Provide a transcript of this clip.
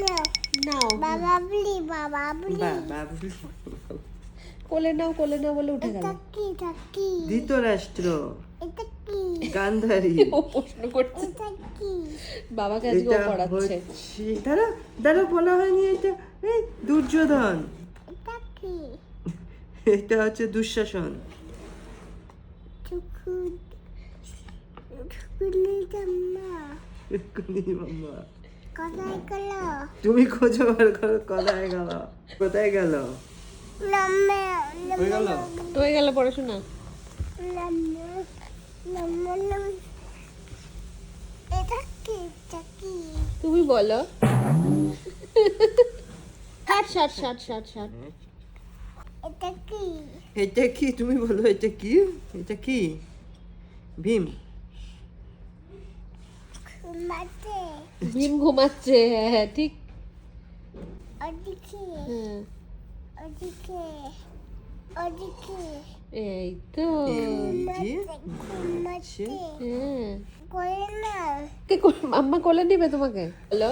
নাও। বাবা বলি বাবা কোলে নাও কোলে নাও বলে উঠে গেল। এটা কি? কি ধৃতরাষ্ট্র। এটা কি? গান্ধারী। ও প্রশ্ন করছে। এটা কি? বাবাকে আজকে ও পড়াচ্ছে। দাঁড়া দাঁড়া বলা হয়নি এটা। এই দুর্যোধন। এটা কি? এটা হচ্ছে দুঃশাসন। কোথায় গেল? তুমি খোঁজো বার করো কোথায় গেল? কোথায় গেল? হয়ে গেল? হয়ে গেল পড়াশোনা? তুমি বলো। ষাট ষাট ষাট ষাট ষাট এটা কি? এটা কি? তুমি বলো এটা কি? এটা কি? ভীম। ভীম ঘুমাচ্ছে হ্যাঁ হ্যাঁ ঠিক। হ্যাঁ। এই তো। এই যে হ্যাঁ। আম্মা কোলে নিবে তোমাকে? হ্যালো?